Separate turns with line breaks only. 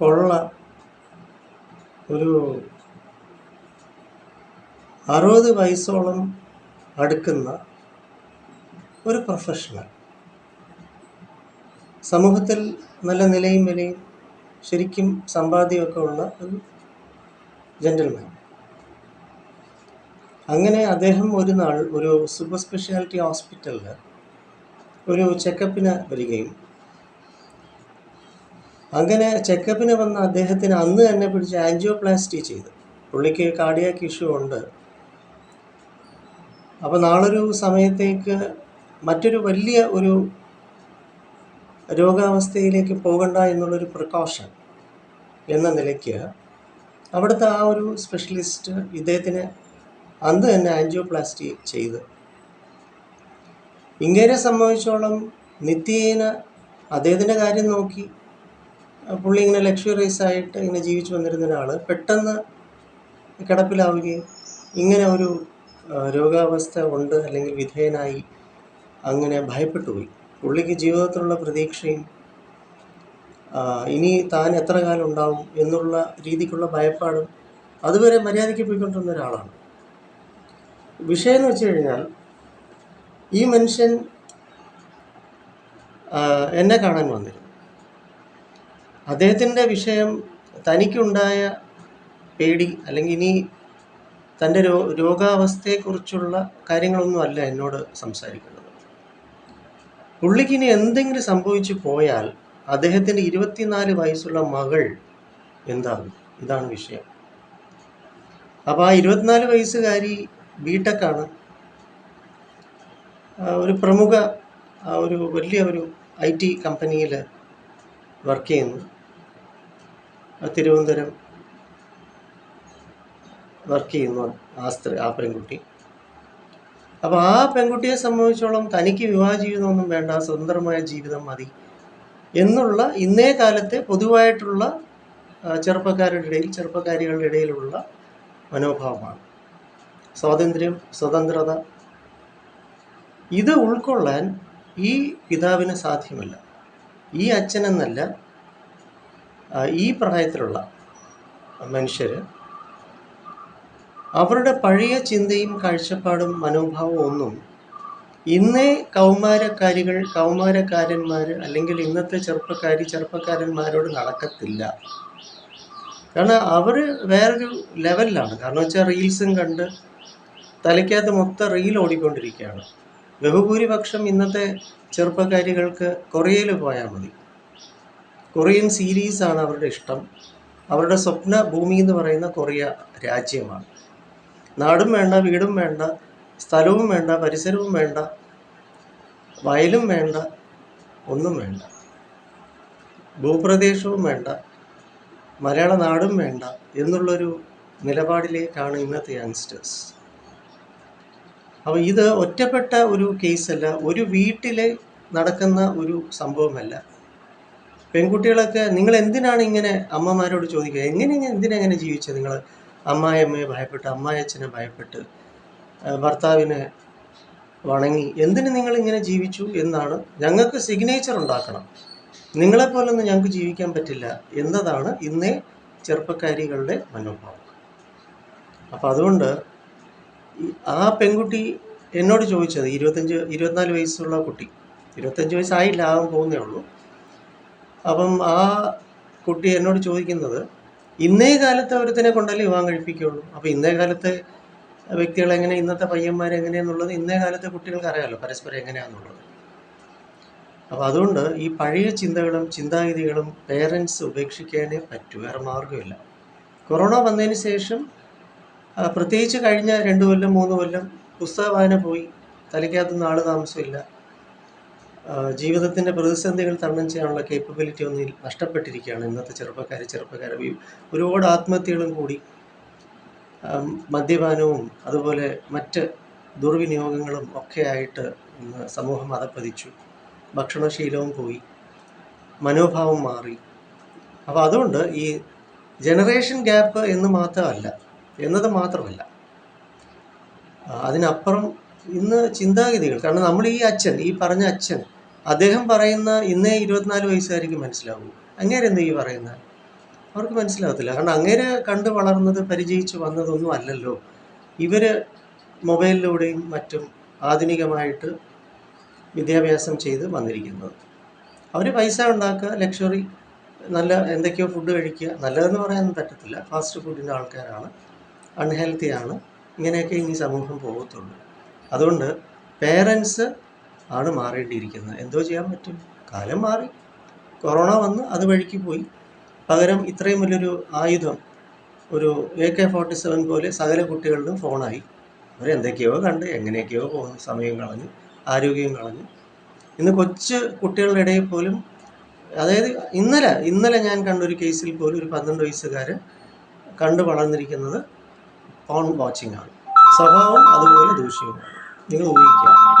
കൊള്ള ഒരു അറുപത് വയസ്സോളം അടുക്കുന്ന ഒരു പ്രൊഫഷണൽ സമൂഹത്തിൽ നല്ല നിലയും വിലയും ശരിക്കും സമ്പാദ്യമൊക്കെ ഉള്ള ഒരു ജെന്റൽമാൻ അങ്ങനെ അദ്ദേഹം ഒരു നാൾ ഒരു സൂപ്പർ സ്പെഷ്യാലിറ്റി ഹോസ്പിറ്റലിൽ ഒരു ചെക്കപ്പിന് വരികയും അങ്ങനെ ചെക്കപ്പിന് വന്ന അദ്ദേഹത്തിന് അന്ന് തന്നെ പിടിച്ച് ആൻജിയോപ്ലാസ്റ്റി ചെയ്തു. പുള്ളിക്ക് കാർഡിയാക്ക് ഇഷ്യൂ ഉണ്ട്. അപ്പോൾ നാളൊരു സമയത്തേക്ക് മറ്റൊരു വലിയ ഒരു രോഗാവസ്ഥയിലേക്ക് പോകണ്ട എന്നുള്ളൊരു പ്രിക്കോഷൻ എന്ന നിലയ്ക്ക് അവിടുത്തെ ആ ഒരു സ്പെഷ്യലിസ്റ്റ് ഇദ്ദേഹത്തിന് അന്ന് തന്നെ ആൻജിയോപ്ലാസ്റ്റി ചെയ്ത്. ഇങ്ങനെ സംബന്ധിച്ചോളം നിത്യേന അദ്ദേഹത്തിന്റെ കാര്യം നോക്കി പുള്ളി ഇങ്ങനെ ലക്ഷറീസ് ആയിട്ട് ഇങ്ങനെ ജീവിച്ചു വന്നിരുന്ന ഒരാൾ പെട്ടെന്ന് കിടപ്പിലാവുകയും ഇങ്ങനെ ഒരു രോഗാവസ്ഥ ഉണ്ട് അല്ലെങ്കിൽ വിധേയനായി അങ്ങനെ ഭയപ്പെട്ടു പോയി പുള്ളിക്ക് ജീവിതത്തിലുള്ള പ്രതീക്ഷയും ഇനി താൻ എത്ര കാലം ഉണ്ടാവും എന്നുള്ള രീതിക്കുള്ള ഭയപ്പാടും അതുവരെ മര്യാദയ്ക്ക് പോയിക്കൊണ്ടിരുന്ന ഒരാളാണ്. വിഷയം എന്ന് വെച്ച് കഴിഞ്ഞാൽ ഈ മനുഷ്യൻ എന്നെ കാണാൻ വന്നിരുന്നു. അദ്ദേഹത്തിന്റെ വിഷയം തനിക്കുണ്ടായ പേടി അല്ലെങ്കിൽ ഇനി തന്റെ രോ രോഗാവസ്ഥയെക്കുറിച്ചുള്ള കാര്യങ്ങളൊന്നുമല്ല എന്നോട് സംസാരിക്കുന്നത്. പുള്ളിക്ക് ഇനി എന്തെങ്കിലും സംഭവിച്ചു പോയാൽ അദ്ദേഹത്തിന്റെ ഇരുപത്തിനാല് വയസ്സുള്ള മകൾ എന്താകും? ഇതാണ് വിഷയം. അപ്പോൾ ആ ഇരുപത്തിനാല് വയസ്സുകാരി ബിടെക്കാണ്. ഒരു പ്രമുഖ ഒരു വലിയ ഒരു ഐ ടി കമ്പനിയിൽ വർക്ക് ചെയ്യുന്നു. തിരുവനന്തപുരം വർക്ക് ചെയ്യുന്നു ആ സ്ത്രീ ആ പെൺകുട്ടി. അപ്പോൾ ആ പെൺകുട്ടിയെ സംബന്ധിച്ചോളം തനിക്ക് വിവാഹ ജീവിതമൊന്നും വേണ്ട സ്വതന്ത്രമായ ജീവിതം മതി എന്നുള്ള ഇന്നേ കാലത്തെ പൊതുവായിട്ടുള്ള ചെറുപ്പക്കാരുടെ ഇടയിൽ ചെറുപ്പക്കാരികളുടെ ഇടയിലുള്ള മനോഭാവമാണ്. സ്വാതന്ത്ര്യം സ്വതന്ത്രത ഇത് ഉൾക്കൊള്ളാൻ ഈ പിതാവിന് സാധ്യമല്ല. ഈ അച്ഛനെന്നല്ല ഈ പ്രായത്തിലുള്ള മനുഷ്യർ അവരുടെ പഴയ ചിന്തയും കാഴ്ചപ്പാടും മനോഭാവവും ഒന്നും ഇന്നേ കൗമാരക്കാരികൾ കൗമാരക്കാരന്മാർ അല്ലെങ്കിൽ ഇന്നത്തെ ചെറുപ്പക്കാരി ചെറുപ്പക്കാരന്മാരോട് നടക്കത്തില്ല. കാരണം അവർ വേറൊരു ലെവലിലാണ്. കാരണം വെച്ചാൽ റീൽസും കണ്ട് തലയ്ക്കകത്ത് മൊത്തം റീൽ ഓടിക്കൊണ്ടിരിക്കുകയാണ്. ബഹുഭൂരിപക്ഷം ഇന്നത്തെ ചെറുപ്പക്കാരികൾക്ക് കൊറിയയിൽ പോയാൽ മതി. കൊറിയൻ സീരീസാണ് അവരുടെ ഇഷ്ടം. അവരുടെ സ്വപ്ന ഭൂമി എന്ന് പറയുന്ന കൊറിയ രാജ്യമാണ്. നാടും വേണ്ട വീടും വേണ്ട സ്ഥലവും വേണ്ട പരിസരവും വേണ്ട വയലും വേണ്ട ഒന്നും വേണ്ട. ഭൂപ്രദേശവും വേണ്ട മലയാള നാടും വേണ്ട എന്നുള്ളൊരു നിലപാടിലേക്കാണ് ഇന്നത്തെ യങ്സ്റ്റേഴ്സ് അപ്പോൾ ഇത് ഒറ്റപ്പെട്ട ഒരു കേസല്ല ഒരു വീട്ടിൽ നടക്കുന്ന ഒരു സംഭവമല്ല. പെൺകുട്ടികളൊക്കെ നിങ്ങൾ എന്തിനാണ് ഇങ്ങനെ അമ്മമാരോട് ചോദിക്കുക? എങ്ങനെ എന്തിനെങ്ങനെ ജീവിച്ചത് നിങ്ങൾ അമ്മായിയമ്മയെ ഭയപ്പെട്ട് അമ്മായച്ഛനെ ഭയപ്പെട്ട് ഭർത്താവിനെ വണങ്ങി എന്തിന് നിങ്ങൾ ഇങ്ങനെ ജീവിച്ചു എന്നാണ് ഞങ്ങൾക്ക് സിഗ്നേച്ചർ ഉണ്ടാക്കണം. നിങ്ങളെപ്പോലൊന്നും ഞങ്ങൾക്ക് ജീവിക്കാൻ പറ്റില്ല എന്നതാണ് ഇന്നേ ചെറുപ്പക്കാരികളുടെ മനോഭാവം. അപ്പം അതുകൊണ്ട് ആ പെൺകുട്ടി എന്നോട് ചോദിച്ചത് ഇരുപത്തഞ്ച് ഇരുപത്തിനാല് വയസ്സുള്ള കുട്ടി ഇരുപത്തഞ്ച് വയസ്സായില്ല ആകാൻ പോകുന്നേ ഉള്ളൂ. അപ്പം ആ കുട്ടി എന്നോട് ചോദിക്കുന്നത് ഇന്നേ കാലത്തെ ഒരുത്തിനെ കൊണ്ടല്ലേ വിവാഹം കഴിപ്പിക്കുകയുള്ളൂ? അപ്പോൾ ഇന്നേ കാലത്തെ വ്യക്തികൾ എങ്ങനെ ഇന്നത്തെ പയ്യന്മാർ എങ്ങനെയാന്നുള്ളത് ഇന്നേ കാലത്തെ കുട്ടികൾക്ക് അറിയാമല്ലോ പരസ്പരം എങ്ങനെയാണെന്നുള്ളത് അപ്പോൾ അതുകൊണ്ട് ഈ പഴയ ചിന്തകളും ചിന്താഗതികളും പേരൻസ് ഉപേക്ഷിക്കാനേ പറ്റൂ വേറെ മാർഗമില്ല കൊറോണ വന്നതിന് ശേഷം പ്രത്യേകിച്ച് കഴിഞ്ഞ രണ്ട് കൊല്ലം മൂന്ന് കൊല്ലം പുസ്തക വായന പോയി തലയ്ക്കകത്ത് നാൾ താമസമില്ല. ജീവിതത്തിന്റെ പ്രതിസന്ധികൾ തരണം ചെയ്യാനുള്ള കേപ്പബിലിറ്റി ഒന്നും നഷ്ടപ്പെട്ടിരിക്കുകയാണ് ഇന്നത്തെ ചെറുപ്പക്കാർ ചെറുപ്പക്കാർ ഒരുപാട് ആത്മഹത്യകളും കൂടി മദ്യപാനവും അതുപോലെ മറ്റ് ദുർവിനിയോഗങ്ങളും ഒക്കെ ആയിട്ട് ഇന്ന് സമൂഹം അതപ്പതിച്ചു ഭക്ഷണശീലവും പോയി മനോഭാവം മാറി. അപ്പോൾ അതുകൊണ്ട് ഈ ജനറേഷൻ ഗ്യാപ്പ് എന്ന് മാത്രമല്ല എന്നത് മാത്രമല്ല അതിനപ്പുറം ഇന്ന് ചിന്താഗതികൾ കാരണം നമ്മൾ ഈ അച്ഛൻ ഈ പറഞ്ഞ അച്ഛൻ അദ്ദേഹം പറയുന്ന ഇന്നേ ഇരുപത്തിനാല് വയസ്സുകാരിക്ക് മനസ്സിലാവൂ അങ്ങേരെന്താ ഈ പറയുന്നത് അവർക്ക് മനസ്സിലാകത്തില്ല കാരണം അങ്ങേര് കണ്ട് വളർന്നത് പരിചയിച്ച് വന്നതൊന്നും അല്ലല്ലോ. ഇവർ മൊബൈലിലൂടെയും മറ്റും ആധുനികമായിട്ട് വിദ്യാഭ്യാസം ചെയ്ത് വന്നിരിക്കുന്നത്. അവർ പൈസ ഉണ്ടാക്കുക ലക്ഷറി നല്ല എന്തൊക്കെയോ ഫുഡ് കഴിക്കുക. നല്ലതെന്ന് പറയാനൊന്നും പറ്റത്തില്ല. ഫാസ്റ്റ് ഫുഡിന്റെ ആൾക്കാരാണ്. അൺഹെൽത്തിയാണ്. ഇങ്ങനെയൊക്കെ ഇനി സമൂഹം പോകത്തുള്ളൂ. അതുകൊണ്ട് പേരൻസ് ആണ് മാറേണ്ടിയിരിക്കുന്നത്. എന്തോ ചെയ്യാൻ പറ്റും. കാലം മാറി. കൊറോണ വന്ന് അത് വഴിക്ക് പോയി. പകരം ഇത്രയും വലിയൊരു ആയുധം ഒരു എ കെ ഫോർട്ടി സെവൻ പോലെ സകല കുട്ടികളിലും ഫോണായി. അവരെന്തൊക്കെയോ കണ്ട് എങ്ങനെയൊക്കെയോ പോകുന്നു. സമയം കളഞ്ഞു ആരോഗ്യം കളഞ്ഞു. ഇന്ന് കൊച്ചു കുട്ടികളുടെ ഇടയിൽ പോലും അതായത് ഇന്നലെ ഇന്നലെ ഞാൻ കണ്ടൊരു കേസിൽ പോലും ഒരു പന്ത്രണ്ട് വയസ്സുകാരൻ കണ്ടു വളർന്നിരിക്കുന്നത് ഫോൺ വാച്ചിങ് ആണ് സ്വഭാവം അതുപോലെ ദൂഷ്യവുമാണ്. നിങ്ങൾ ഊഹിക്കുക.